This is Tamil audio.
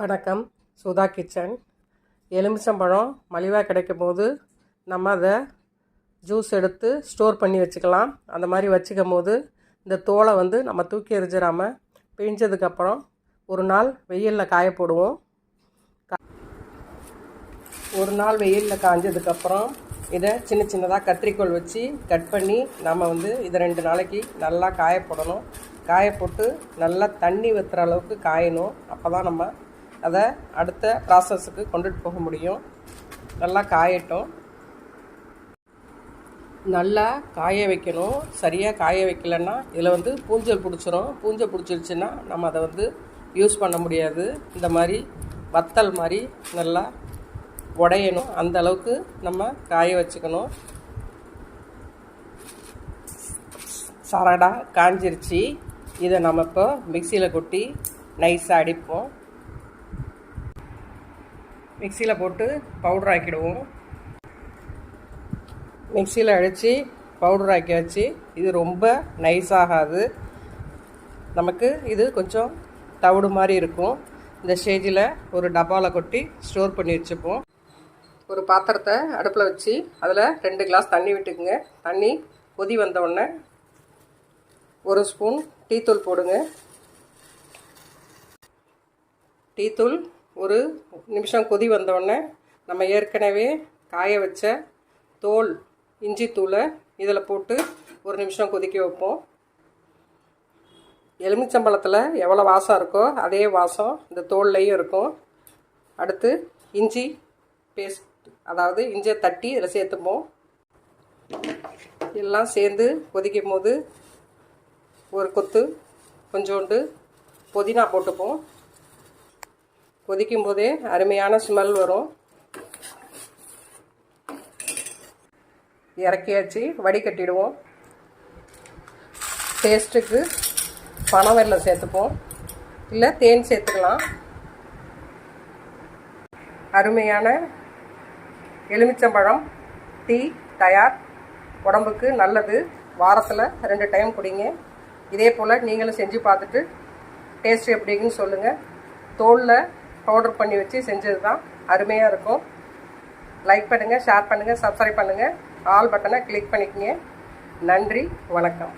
வணக்கம். சுதா கிச்சன். எலுமிச்சம்பழம் மலிவாக கிடைக்கும் போது நம்ம அதை ஜூஸ் எடுத்து ஸ்டோர் பண்ணி வச்சுக்கலாம். அந்த மாதிரி வச்சுக்கும் போது இந்த தோலை வந்து நம்ம தூக்கி எறிஞ்சிடாமல் பிழிஞ்சதுக்கப்புறம் ஒரு நாள் வெயிலில் காய போடுவோம். ஒரு நாள் வெயிலில் காஞ்சதுக்கப்புறம் இதை சின்ன சின்னதாக கத்திரிக்கோள் வச்சு கட் பண்ணி நம்ம வந்து இதை ரெண்டு நாளைக்கு நல்லா காய போடணும் காய போட்டு நல்லா தண்ணி வத்துற அளவுக்கு காயணும். அப்போ தான் நம்ம அதை அடுத்த ப்ராசஸுக்கு கொண்டுட்டு போக முடியும். நல்லா காயட்டும். நல்லா காய வைக்கணும். சரியாக காய வைக்கலன்னா இதில் வந்து பூஞ்சல் பிடிச்சிரும். பூஞ்சல் பிடிச்சிருச்சுன்னா நம்ம அதை வந்து யூஸ் பண்ண முடியாது. இந்த மாதிரி வத்தல் மாதிரி நல்லா உடையணும். அந்த அளவுக்கு நம்ம காய வச்சுக்கணும். சரடா காஞ்சிருச்சு. இதை நம்ம இப்போ மிக்சியில் கொட்டி நைஸாக அடிப்போம். மிக்சியில் போட்டு பவுடர் ஆக்கிடுவோம். மிக்சியில் அடித்து பவுடர் ஆக்கி வச்சு இது ரொம்ப நைஸ் ஆகாது. நமக்கு இது கொஞ்சம் தவிடு மாதிரி இருக்கும். இந்த ஸ்டேஜில் ஒரு டப்பாவில் கொட்டி ஸ்டோர் பண்ணி வச்சுப்போம். ஒரு பாத்திரத்தை அடுப்பில் வச்சு அதில் ரெண்டு கிளாஸ் தண்ணி விட்டுக்குங்க. தண்ணி கொதி வந்தவுடனே ஒரு ஸ்பூன் டீத்தூள் போடுங்க. டீத்தூள் ஒரு நிமிஷம் கொதி வந்தோடனே நம்ம ஏற்கனவே காய வச்ச தோல் இஞ்சி தூளை இதில் போட்டு ஒரு நிமிஷம் கொதிக்க வைப்போம். எலுமிச்சம்பழத்தில் எவ்வளோ வாசம் இருக்கோ அதே வாசம் இந்த தோல்லையும் இருக்கும். அடுத்து இஞ்சி பேஸ்ட் அதாவது இஞ்சியை தட்டி இதில் சேர்த்துப்போம். எல்லாம் சேர்ந்து கொதிக்கும் போது ஒரு கொத்து கொஞ்சோண்டு புதினா போட்டுப்போம். கொதிக்கும் போதே அருமையான ஸ்மெல் வரும். இறக்கியாச்சு வடிகட்டிடுவோம். டேஸ்ட்டுக்கு பனம் சேர்த்துப்போம். இல்லை தேன் சேர்த்துக்கலாம். அருமையான எலுமிச்சம்பழம் டீ தயார். உடம்புக்கு நல்லது. வாரத்தில் ரெண்டு டைம் குடிங்க. இதே போல் நீங்களும் செஞ்சு பார்த்துட்டு டேஸ்ட் எப்படிங்கன்னு சொல்லுங்கள் தோலில் பவுடர் பண்ணி வச்சு செஞ்சது தான் அருமையாக இருக்கும். லைக் பண்ணுங்கள் ஷேர் பண்ணுங்கள் சப்ஸ்கிரைப் பண்ணுங்கள் ஆல் பட்டனை கிளிக் பண்ணிக்கங்க. நன்றி வணக்கம்.